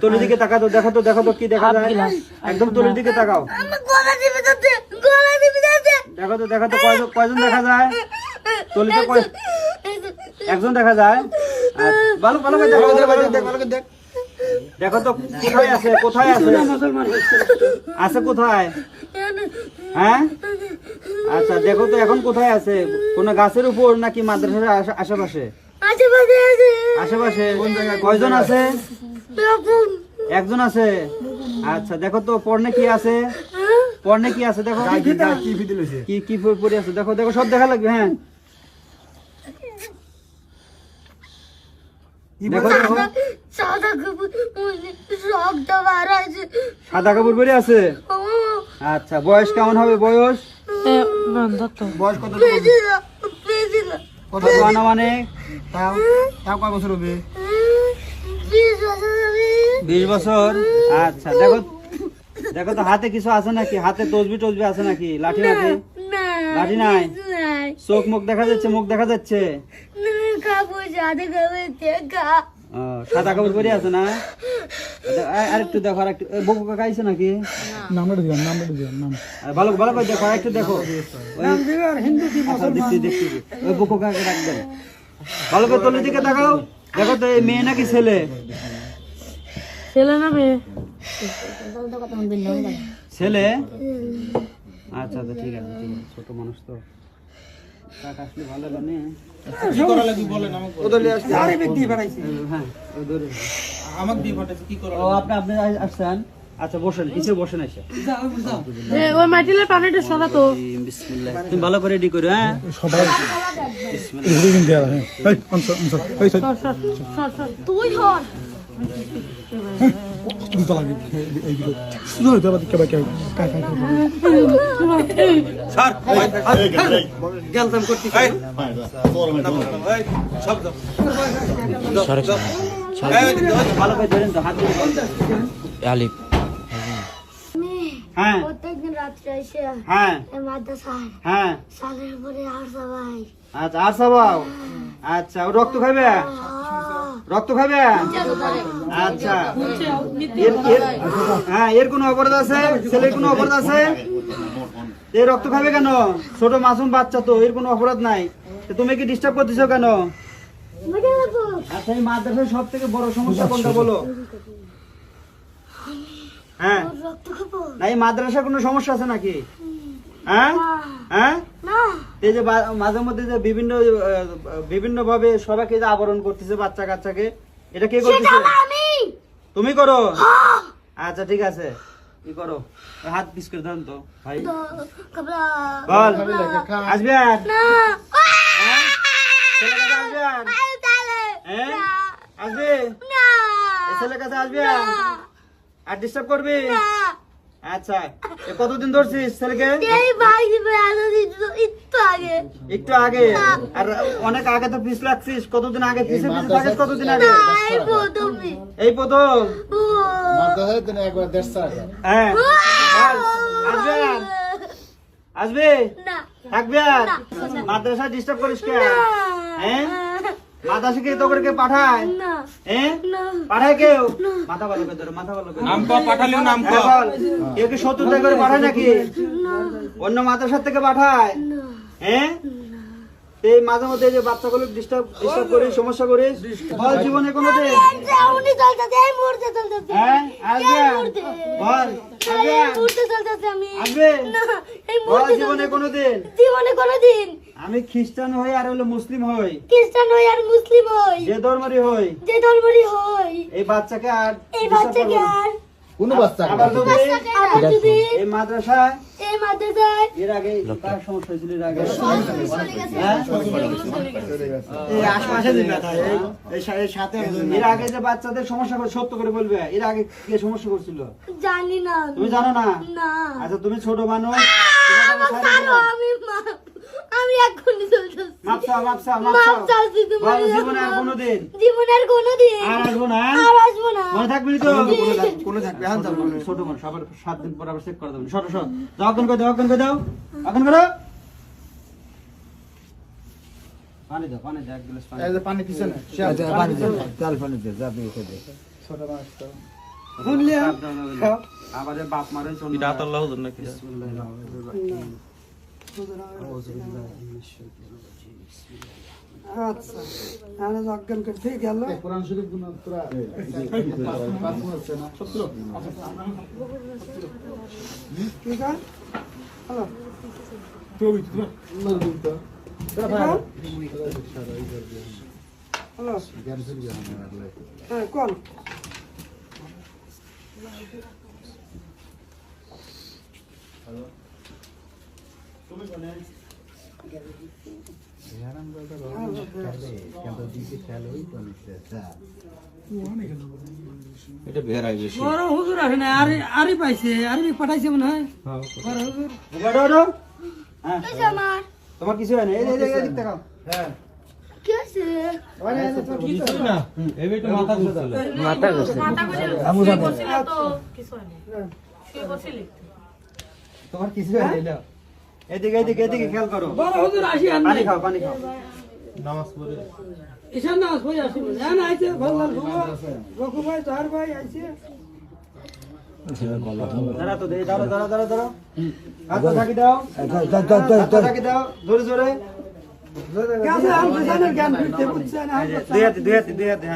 তোলের দিকে তাকাও তো দেখো তো দেখো তো কি দেখা যায়। একদম তোলের দিকে তাকাও। দেখো তো দেখো তো কয়জন কয়জন দেখা যায়? তলিতে কয় একজন দেখা যায়? ভালো ভালো করে দেখো দেখো, দেখো, দেখো, দেখো। দেখো তো কোথায় আছে কোথায় আছে? আছে কোথায়? হ্যাঁ? আচ্ছা দেখো তো এখন কোথায় আছে? কোন গাছের উপর নাকি মাদ্রাসার আশেপাশে? আশেপাশে আছে। আশেপাশে কয়জন আছে? একজন আছে? আচ্ছা দেখো তো পর্নে কি আছে? পর্নে কি আছে দেখো। কি কি পরে আছে? দেখো দেখো সব দেখা লাগবে হ্যাঁ। সাদা কাপড় পরে আছে? আচ্ছা বয়স কেমন হবে? বয়স? বয়স কত? কত? মানে তাও তাও কয় বছর হবে? বিশ বছর? আচ্ছা দেখো দেখো তো হাতে কিছু আছে নাকি? হাতে তসবি টসবি আছে নাকি? লাঠি লাঠি লাঠি নাই? চোখ মুখ দেখা যাচ্ছে মুখ দেখা যাচ্ছে? সাদা কাপড় দেখা। ও, সাদা কাপড় পরে আছে না? আর- আর একটু দেখো আর একটু এ, বকু কাকা আইছে নাকি? নামটা দিবেন নামটা দিবেন নাম। ভালো ভালো করে দেখো আর একটু দেখো ওই- আচ্ছা, দেখছি দেখছি ওই বকু কাকে রাখবেন ভালো করে তোলের দিকে তাকাও। দেখো তো এই মেয়ে নাকি ছেলে? ছেলে না মেয়ে? ছেলে? আচ্ছা আচ্ছা ঠিক আছে ঠিক আছে ছোট মানুষ তো। হ্যাঁ আমাকে কি করা আপনি আপনি আসছেন? আচ্ছা বসেন কিছু বসেন এসে। ওই মাটিলের পানিটা সরা তো। বিসমিল্লাহ। তুমি ভালো করে রেডি করো হ্যাঁ? সবাই এগুলো কিন্তু দেয়া এই অনসর অনসর এই সাইড সর, সর, সর, সর। তুই হন আলিফ। হ্যাঁ। প্রত্যেকদিন রাত্রে এসে হ্যাঁ। মাদ্রাসায় হ্যাঁ। সালের পরে আর সবাই। আচ্ছা আর সবাও? আচ্ছা ও রক্ত খাবে রক্ত খাবে আচ্ছা। হ্যাঁ এর কোনো অপরাধ আছে? ছেলের কোনো অপরাধ আছে? এ রক্ত খাবে কেন? ছোট মাসুম বাচ্চা তো এর কোনো অপরাধ নাই। তুমি কি ডিস্টার্ব করতেছো কেন? আচ্ছা এই মাদ্রাসার সব থেকে বড় সমস্যা কোনটা বলো? হ্যাঁ। রক্ত খাব? এই মাদ্রাসার কোনো সমস্যা আছে নাকি? হ্যাঁ? হ্যাঁ? এই যে মাঝে মধ্যে যে বিভিন্ন বিভিন্ন ভাবে সবাইকে যে আবরণ করতেছে বাচ্চা কাচ্চাকে এটা কে করতেছে? তুমি করো। আচ্ছা ঠিক আছে। কি করো। হাত পিস করে ধরেন তো ভাই। বল। আসবে আর না। হ্যাঁ? ছেলের কাছে আসবে হ্যাঁ? আসবে? ছেলের কাছে আসবে আর আর ডিস্টার্ব করবি? না। আচ্ছা এ কতদিন ধরছিস ছেলেকে? এই ভাই একটু আগে। একটু আগে? আর অনেক আগে তো পিস লাগছিস। কতদিন আগে পিছে পিছে থাকিস? কতদিন আগে? এই প্রথমে এই প্রথম? ও। হ্যাঁ। আসবে? আর? আসবে? না। থাকবে আর? মাদ্রাসা ডিস্টার্ব করিস কে? হ্যাঁ? মাদ্রাসা কে তো করে কে পাঠায়। না। হ্যাঁ পাঠায় কেউ? মাথা ভালো করে ধরো মাথা ভালো করে নাম কো পাঠালিও নাম কো হ্যাঁ, কেউ কি শত্রুতা করে পাঠায় নাকি? অন্য মাদ্রাসার থেকে পাঠায়? হ্যাঁ এই মাঝে মধ্যে যে বাচ্চাগুলো ডিস্টার্ব ডিস্টার্ব করিস সমস্যা করিস বল জীবনে কোনো দিন উনি চলতেছে এই মুহূর্তে চলতেছে। হ্যাঁ আসবে এই মুহূর্তে। বল আসবে এই মুহূর্তে চলতেছে আমি। আসবে? না এই মুহূর্তে জীবনে চলতেছে। কোনোদিন। জীবনে কোনোদিন। আমি খ্রিস্টান হই আর হলো মুসলিম হই। খ্রিস্টান হই আর মুসলিম হই। যে ধর্মেরই হই। যে ধর্মেরই হই। এই বাচ্চাকে আর এই বাচ্চাকে আর কোন বাচ্চা আবার যদি এই মাদ্রাসায় এই মাদ্রাসায় এর আগে কার সমস্যা হয়েছিল? এর আগে হ্যাঁ? এই আশপাশে দিন না, এই- সাথে এর আগে যে বাচ্চাদের সমস্যা করে সত্য করে বলবে। এর আগে কে সমস্যা করছিল? জানি না। তুমি জানো না? না। আচ্ছা তুমি ছোট মানুষ। আমি মা- আমি এক্ষুনি চলতেছি। মাপ চাও, মাপ চাও, মাপ মাপ চাও। চাচ্ছি তোমার বলো, জীবনে আর কোনোদিন? জীবনের কোনোদিন। আর আসব না? আর? আসব না। মনে থাকবি তো? কোনো থাকবে হ্যাঁ যাব ছোট মানুষ আবার সাত দিন পর আবার চেক করে দেবেন সরো সরো। যাও অক্ষণ করে দাও অক্ষণ করে দাও। অক্ষণ করো। পানি দাও পানি দাও এক গ্লাস পানি এই যে পানি পিছনে আচ্ছা, পানি দে, তেল পানি দে, যা দিয়ে খেতে। ছোট মাছ তো। শুনলি আবার বাপ মারে চল এটা আতাল্লাহ হুজুর নাকি? আচ্ছা আমি অজ্ঞান করে ঠিক গেল কোরআন শরীফগুলো তোরা পাঁচ মনে হচ্ছে না সত্তর ঠিক আছে হ্যালো চব্বিশ না দিন তো হ্যালো হ্যাঁ কোন এটা বেড়াই বেশি। বড় হুজুর আসে না আরে আরে পাইছে আরে পাঠাইছে মনে হয়। বড় হুজুর। ওটা হ্যাঁ। তোমার কিছু হয় না এই এই হ্যাঁ। এই, তোমার কিছু হয় মাথা মাথা গেছে। মাথা তোমার কিছু হয় না। এদিকে এদিকে এদিকে খেয়াল করো। বড় হুজুর আসি আর পানি খাও পানি খাও। ঈশান নামাজ পড়ে আসি বলে। হ্যাঁ আইছে ভালো গকু ভাই তার ভাই আইছে। দাঁড়া তো দে দাঁড়া দাঁড়া দাঁড়া দাঁড়া হাতটা ঢাকি দাও। ঢাকি দাও জোরে জোরে। দুই হাতে দুই হাতে দুই হাতে হ্যাঁ।